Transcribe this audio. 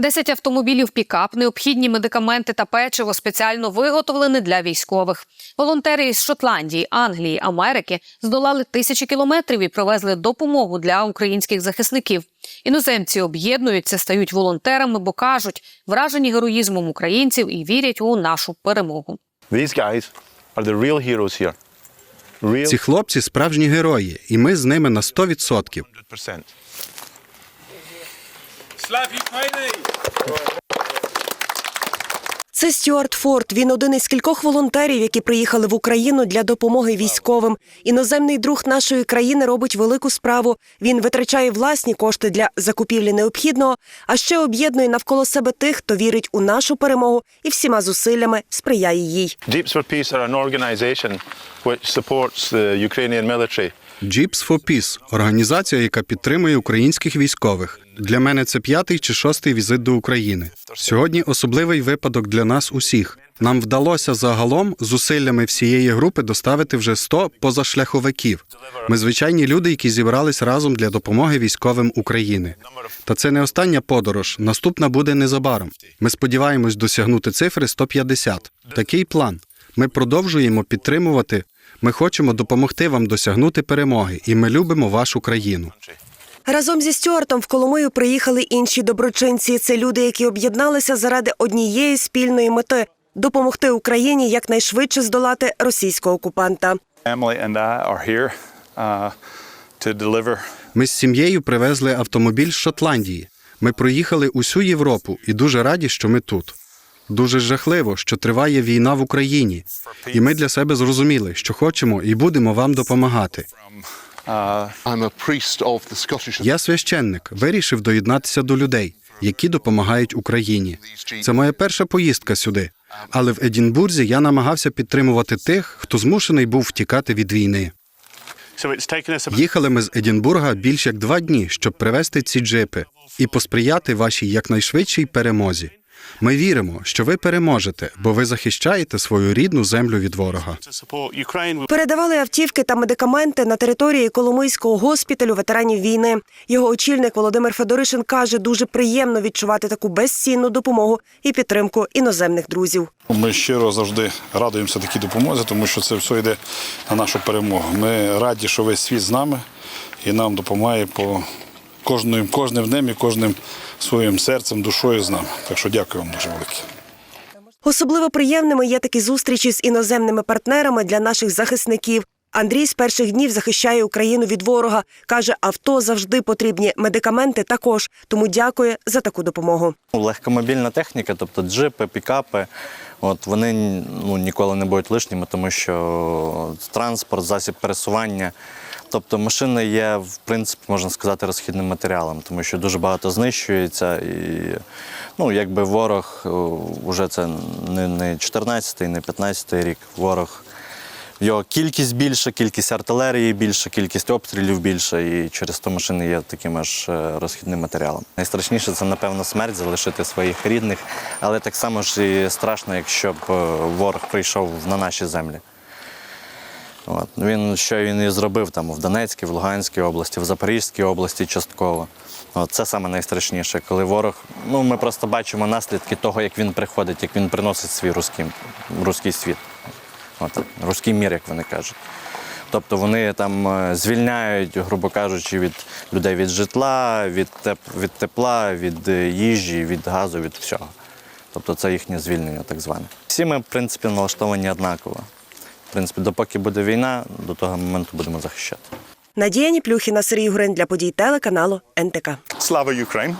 Десять автомобілів пікап, необхідні медикаменти та печиво спеціально виготовлені для військових. Волонтери із Шотландії, Англії, Америки здолали тисячі кілометрів і привезли допомогу для українських захисників. Іноземці об'єднуються, стають волонтерами, бо кажуть, вражені героїзмом українців і вірять у нашу перемогу. These guys are the real heroes here. Real Ці хлопці справжні герої, і ми з ними на 100%. 100%. Це Стюарт Форд. Він один із кількох волонтерів, які приїхали в Україну для допомоги військовим. Іноземний друг нашої країни робить велику справу. Він витрачає власні кошти для закупівлі необхідного, а ще об'єднує навколо себе тих, хто вірить у нашу перемогу і всіма зусиллями сприяє їй. Jeeps for Peace are an organization which supports the Ukrainian military. Jeeps for Peace – організація, яка підтримує українських військових. Для мене це п'ятий чи шостий візит до України. Сьогодні особливий випадок для нас усіх. Нам вдалося загалом зусиллями всієї групи доставити вже 100 позашляховиків. Ми звичайні люди, які зібрались разом для допомоги військовим України. Та це не остання подорож. Наступна буде незабаром. Ми сподіваємось досягнути цифри 150. Такий план. Ми продовжуємо підтримувати. Ми хочемо допомогти вам досягнути перемоги, і ми любимо вашу країну. Разом зі Стюартом в Коломию приїхали інші доброчинці. Це люди, які об'єдналися заради однієї спільної мети допомогти Україні якнайшвидше здолати російського окупанта. Uh, Ми з сім'єю привезли автомобіль з Шотландії. Ми проїхали усю Європу і дуже раді, що ми тут. Дуже жахливо, що триває війна в Україні, і ми для себе зрозуміли, що хочемо і будемо вам допомагати. Я священник, вирішив доєднатися до людей, які допомагають Україні. Це моя перша поїздка сюди. Але в Едінбурзі я намагався підтримувати тих, хто змушений був втікати від війни. Їхали ми з Едінбурга більш як два дні, щоб привезти ці джипи і посприяти вашій якнайшвидшій перемозі. Ми віримо, що ви переможете, бо ви захищаєте свою рідну землю від ворога. Передавали автівки та медикаменти на території Коломийського госпіталю ветеранів війни. Його очільник Володимир Федоришин каже, дуже приємно відчувати таку безцінну допомогу і підтримку іноземних друзів. Ми щиро завжди радуємося такій допомозі, тому що це все йде на нашу перемогу. Ми раді, що весь світ з нами і нам допомагає по кожним, кожним днем і кожним своїм серцем, душою з нами. Так що дякую вам дуже велике. Особливо приємними є такі зустрічі з іноземними партнерами для наших захисників. Андрій з перших днів захищає Україну від ворога. каже, авто завжди потрібні, медикаменти також. Тому дякує за таку допомогу. Ну, Легкомобільна техніка, тобто джипи, пікапи, от вони ну, ніколи не будуть лишніми, тому що транспорт, засіб пересування. Тобто машина є, в принципі, можна сказати, розхідним матеріалом, тому що дуже багато знищується. І ну, якби ворог вже це не, не 14-й, не 15-й рік. Ворог його кількість більша, кількість артилерії більша, кількість обстрілів більша, і через то машини є таким аж е, розхідним матеріалом. Найстрашніше це, напевно, смерть, залишити своїх рідних, але так само ж і страшно, якщо б е, ворог прийшов на наші землі. От. Він, що він і зробив там в Донецькій, в Луганській області, в Запорізькій області частково. От, це саме найстрашніше, коли ворог. Ну, ми просто бачимо наслідки того, як він приходить, як він приносить свій руський, руський світ. От, руський мір, як вони кажуть. Тобто вони там е, звільняють, грубо кажучи, від людей від житла, від, теп, від тепла, від е, їжі, від газу, від всього. Тобто це їхнє звільнення, так зване. Всі ми, в принципі, налаштовані однаково. В принципі, допоки буде війна, до того моменту будемо захищати. Надія Ніплюхіна, Сергій Гурин для подій телеканалу НТК. Слава Ukraine.